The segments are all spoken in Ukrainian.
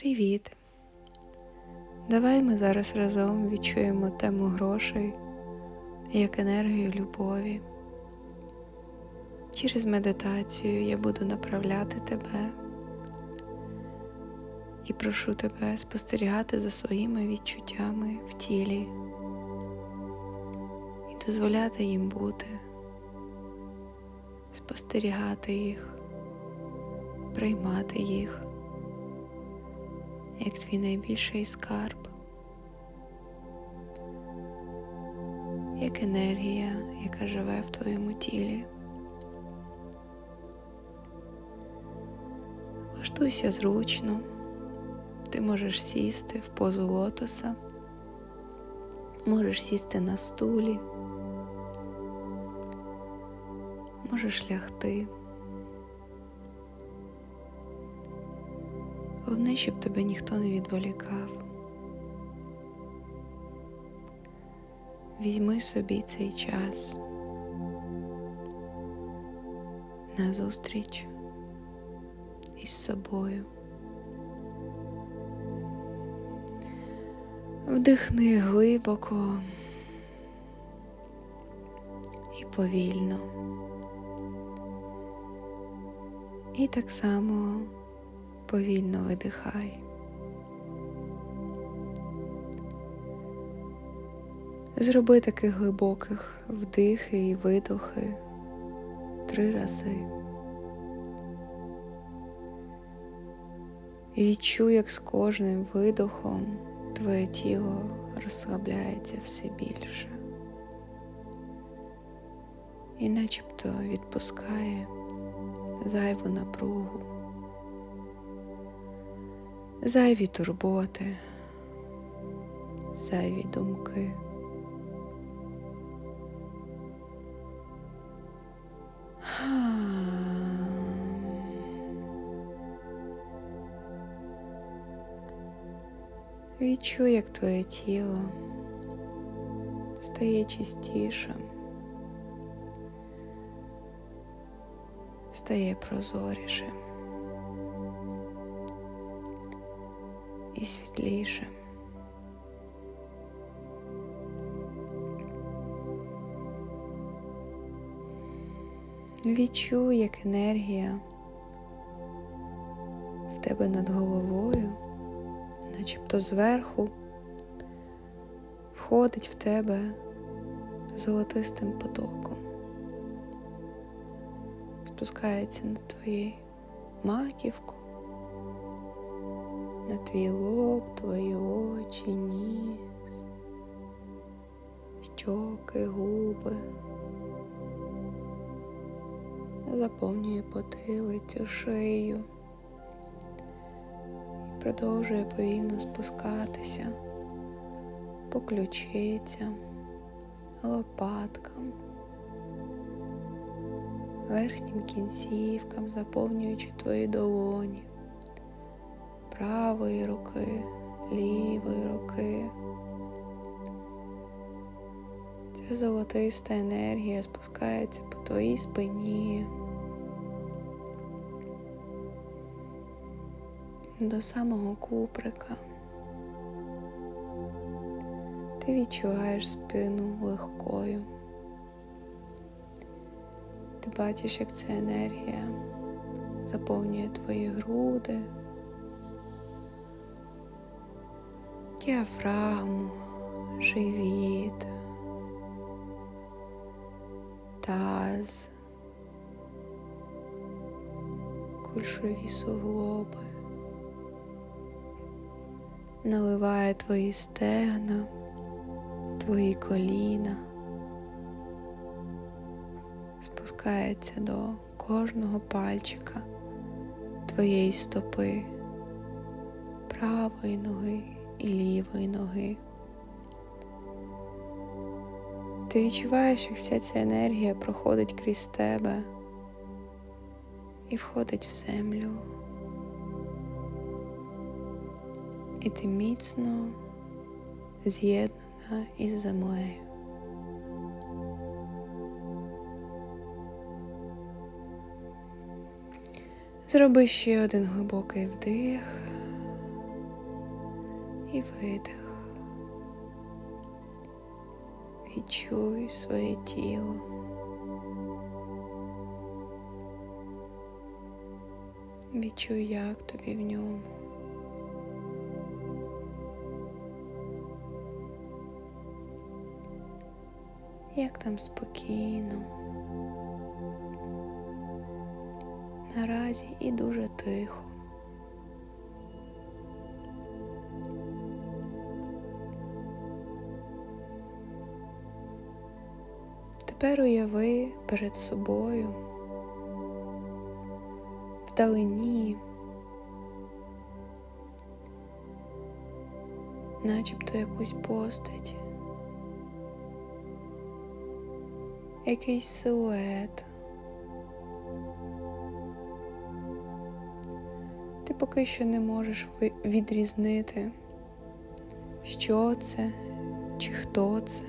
Привіт! Давай ми зараз разом відчуємо тему грошей як енергію любові. Через медитацію я буду направляти тебе і прошу тебе спостерігати за своїми відчуттями в тілі і дозволяти їм бути, спостерігати їх, приймати їх як твій найбільший скарб, як енергія, яка живе в твоєму тілі. Влаштуйся зручно, ти можеш сісти в позу лотоса, можеш сісти на стулі, можеш лягти. Головне, щоб тебе ніхто не відволікав. Візьми собі цей час на зустріч із собою. Вдихни глибоко і повільно. І так само повільно видихай. Зроби таких глибоких вдихи і видохи три рази. І відчуй, як з кожним видохом твоє тіло розслабляється все більше. І начебто відпускає зайву напругу зайві турботи, зайві думки. Відчуй, як твоє тіло стає чистішим, стає прозорішим. І світліше. Відчуй, як енергія в тебе над головою, начебто зверху, входить в тебе золотистим потоком, спускається на твою маківку на твій лоб, твої очі, ніс, щоки, губи, заповнює потилицю, шию і продовжує повільно спускатися по ключицям, лопаткам. Верхнім кінцівкам, заповнюючи твої долоні правої руки, лівої руки. Ця золотиста енергія спускається по твоїй спині до самого куприка. Ти відчуваєш спину легкою. Ти бачиш, як ця енергія заповнює твої груди. Діафрагму, живіт, таз, кульшові суглоби, наливає твої стегна, твої коліна, спускається до кожного пальчика твоєї стопи, правої ноги і лівої ноги. Ти відчуваєш, як вся ця енергія проходить крізь тебе і входить в землю. І ти міцно з'єднана із землею. Зроби ще один глибокий вдих і видих. Відчуй своє тіло. Відчуй, як тобі в ньому. Як там спокійно. Наразі і дуже тихо. Тепер уяви перед собою вдалині, начебто якусь постать, якийсь силует. Ти поки що не можеш відрізнити, що це чи хто це.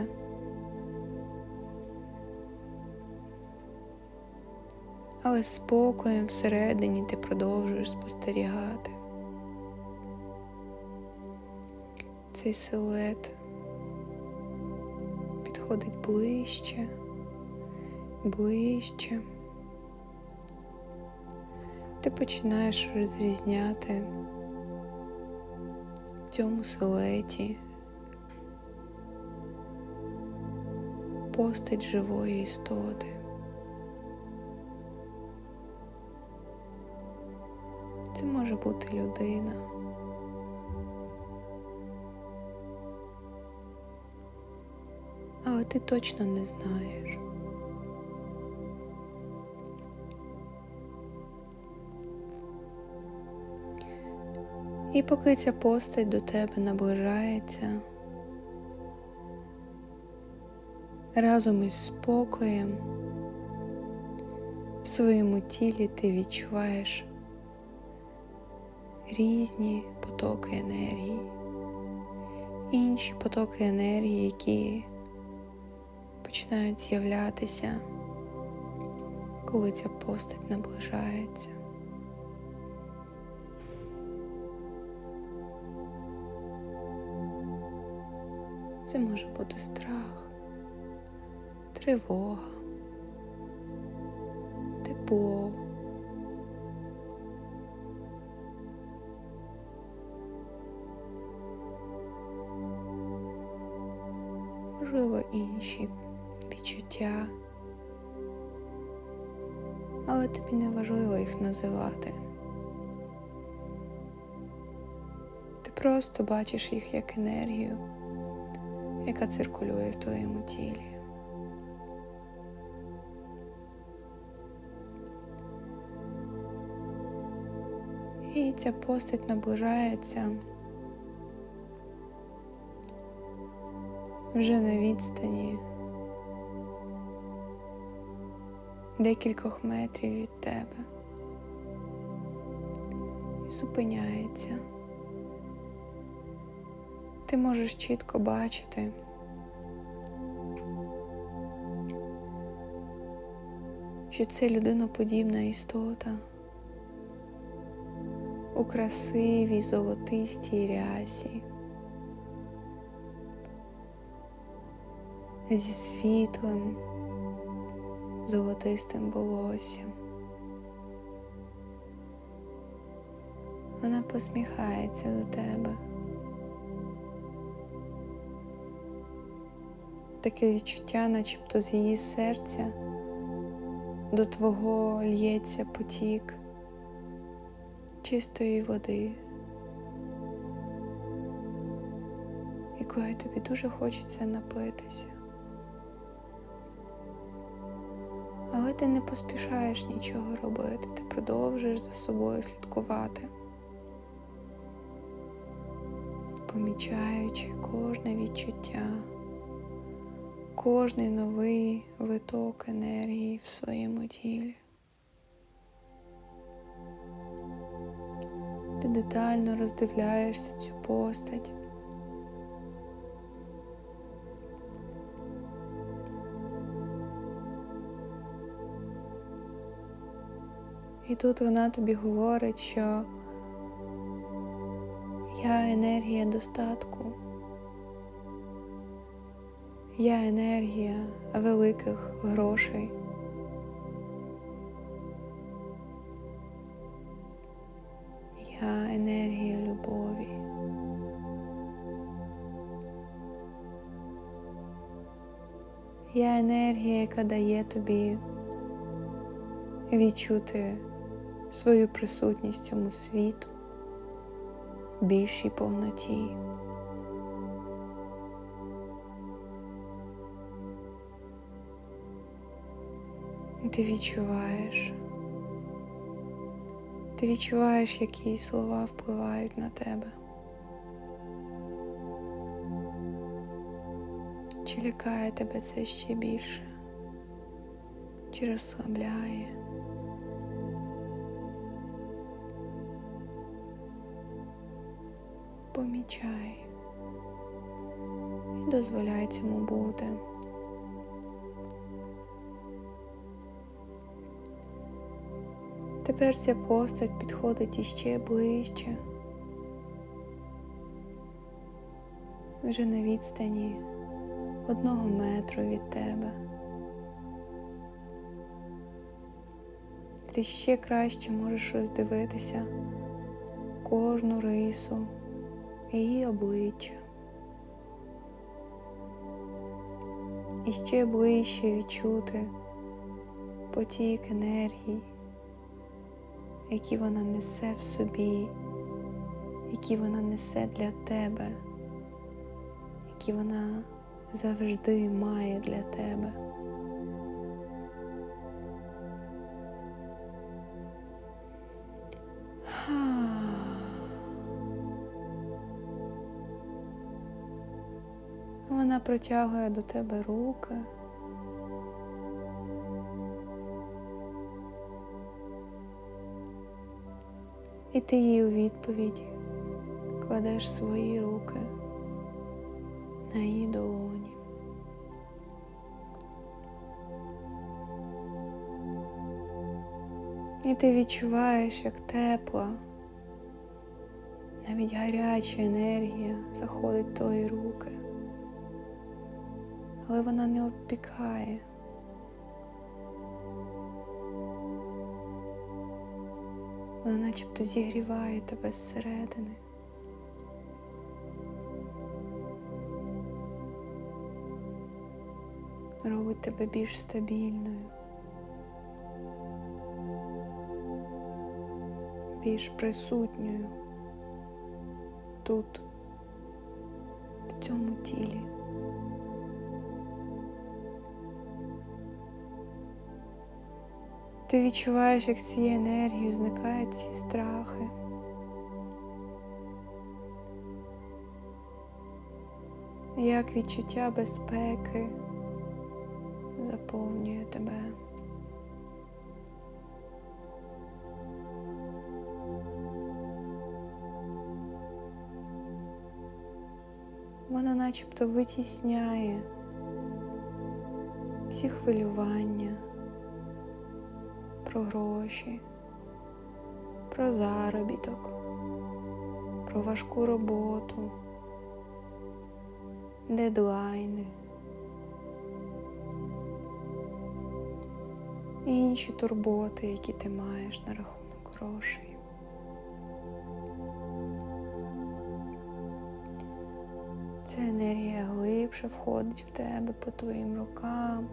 Але спокоєм всередині ти продовжуєш спостерігати. Цей силует підходить ближче, ближче. Ти починаєш розрізняти в цьому силуеті постать живої істоти. Це може бути людина. Але ти точно не знаєш. І поки ця постать до тебе наближається, разом із спокоєм в своєму тілі ти відчуваєш різні потоки енергії, інші потоки енергії, які починають з'являтися, коли ця постать наближається. Це може бути страх, тривога, тепло. Можливо, інші відчуття, але тобі не важливо їх називати. Ти просто бачиш їх як енергію, яка циркулює в твоєму тілі. І ця постать наближається. Вже на відстані декількох метрів від тебе і зупиняється. Ти можеш чітко бачити, що це людиноподібна істота у красивій золотистій рясі. Зі світлим, золотистим волоссям. Вона посміхається до тебе. Таке відчуття, начебто з її серця до твого л'ється потік чистої води, якої тобі дуже хочеться напитися. Ти не поспішаєш нічого робити, ти продовжуєш за собою слідкувати, помічаючи кожне відчуття, кожний новий виток енергії в своєму тілі. Ти детально роздивляєшся цю постать. Тут вона тобі говорить, що я енергія достатку. Я енергія великих грошей. Я енергія любові. Я енергія, яка дає тобі відчути свою присутність цьому світу більшій повноті. Ти відчуваєш, ти відчуваєш, які слова впливають на тебе. Чи лякає тебе це ще більше, чи розслабляє? Помічай і дозволяй цьому бути. Тепер ця постать підходить іще ближче, вже на відстані одного метру від тебе. Ти ще краще можеш роздивитися кожну рису її обличчя. І ще ближче відчути потік енергії, які вона несе в собі, які вона несе для тебе, які вона завжди має для тебе. Вона протягує до тебе руки. І ти їй у відповіді кладеш свої руки на її долоні. І ти відчуваєш, як тепла, навіть гаряча енергія заходить в твої руки, але вона не обпікає. Вона начебто зігріває тебе зсередини. Робить тебе більш стабільною, більш присутньою тут, в цьому тілі. Ти відчуваєш, як цією енергією зникають ці страхи. Як відчуття безпеки заповнює тебе. Вона начебто витісняє всі хвилювання про гроші, про заробіток, про важку роботу, дедлайни і інші турботи, які ти маєш на рахунок грошей. Ця енергія глибше входить в тебе по твоїм рукам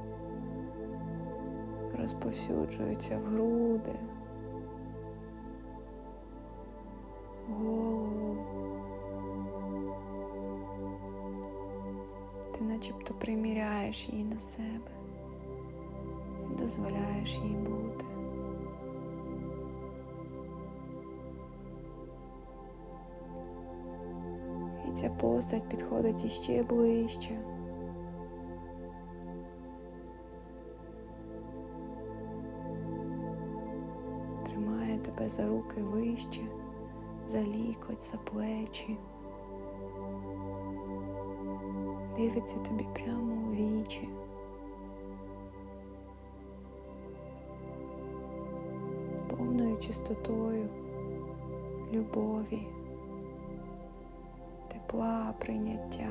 розповсюджуються в груди, голову. Ти начебто приміряєш її на себе і дозволяєш їй бути. І ця постать підходить іще ближче. Тебе за руки вище, за лікоть, за плечі. Дивиться тобі прямо у вічі. Повною чистотою, любові, тепла, прийняття,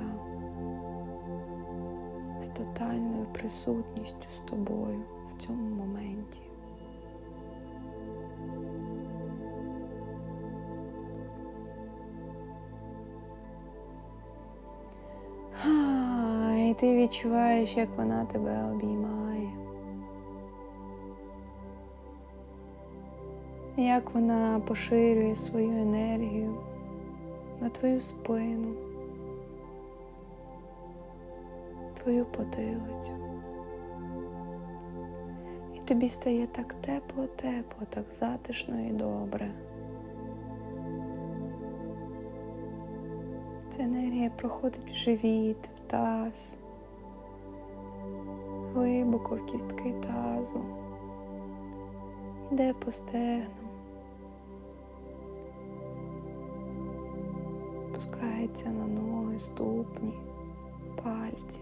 з тотальною присутністю з тобою в цьому моменті. Ти відчуваєш, як вона тебе обіймає. Як вона поширює свою енергію на твою спину, твою потилицю. І тобі стає так тепло-тепло, так затишно і добре. Ця енергія проходить в живіт, в таз, глибоко в кістки тазу, йде по стегнам, спускається на ноги, ступні, пальці.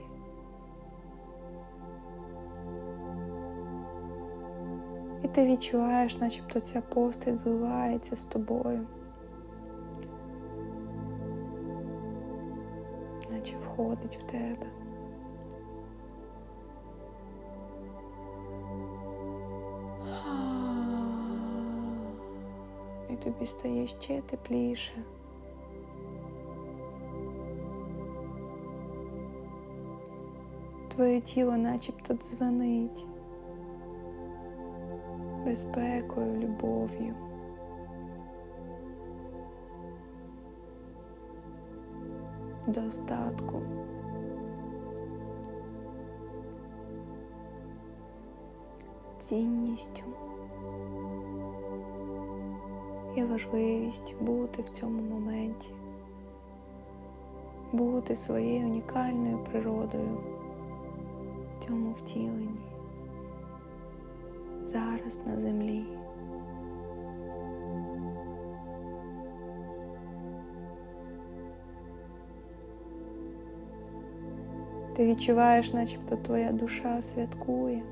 І ти відчуваєш, начебто ця постать зливається з тобою. наче входить в тебе. Тобі стає ще тепліше. Твоє тіло начебто дзвонить безпекою, любов'ю. достатку. Цінністю і важливістю бути в цьому моменті, бути своєю унікальною природою в цьому втіленні, зараз на землі. Ти відчуваєш, начебто твоя душа святкує,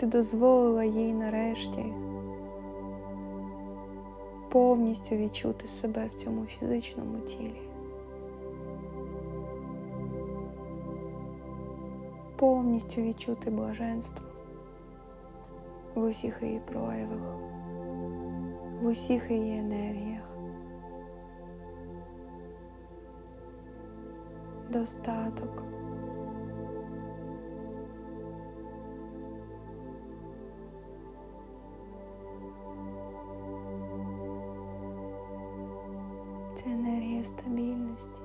ти дозволила їй нарешті повністю відчути себе в цьому фізичному тілі. Повністю відчути блаженство в усіх її проявах, в усіх її енергіях. достаток. Це енергія стабільності,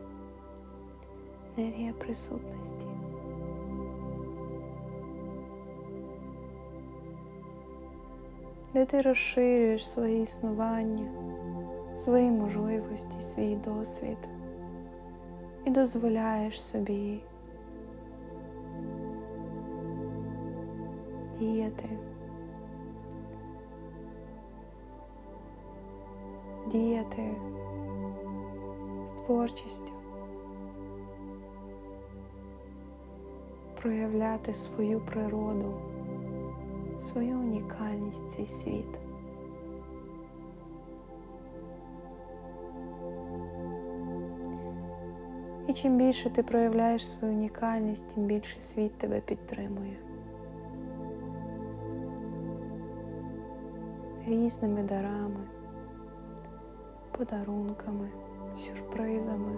енергія присутності. Де ти розширюєш своє існування, свої можливості, свій досвід і дозволяєш собі діяти, діяти творчістю, проявляти свою природу, свою унікальність цей світ. І чим більше ти проявляєш свою унікальність, тим більше світ тебе підтримує. Різними дарами, подарунками, сюрпризами.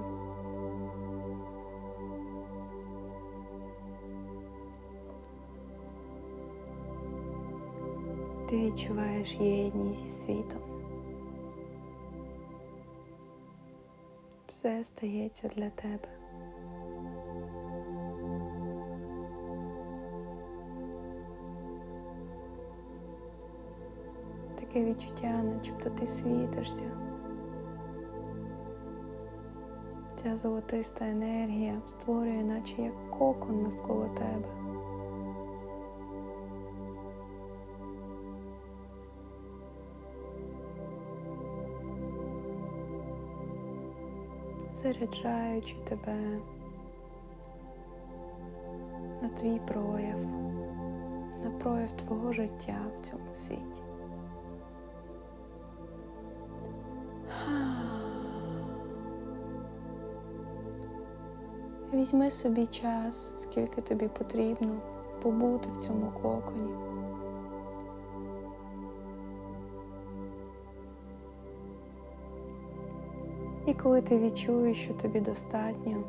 Ти відчуваєш єдність зі світом. все стається для тебе. Таке відчуття, начебто ти світишся. Ця золотиста енергія створює, наче як кокон навколо тебе. заряджаючи тебе на твій прояв, на прояв твого життя в цьому світі. Візьми собі час, скільки тобі потрібно побути в цьому коконі. І коли ти відчуєш, що тобі достатньо,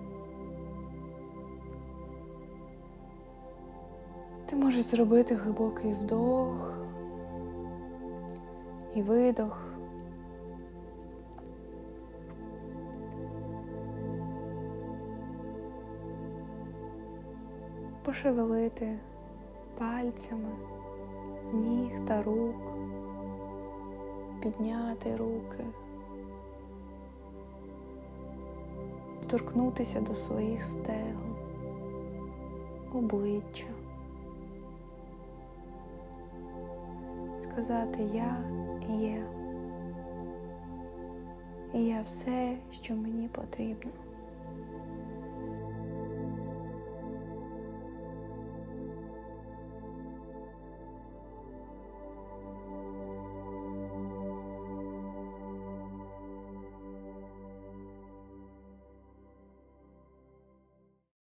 ти можеш зробити глибокий вдох і видох. Пошевелити пальцями ніг та рук, підняти руки. торкнутися до своїх стегон, обличчя, сказати Я є, і я все, що мені потрібно.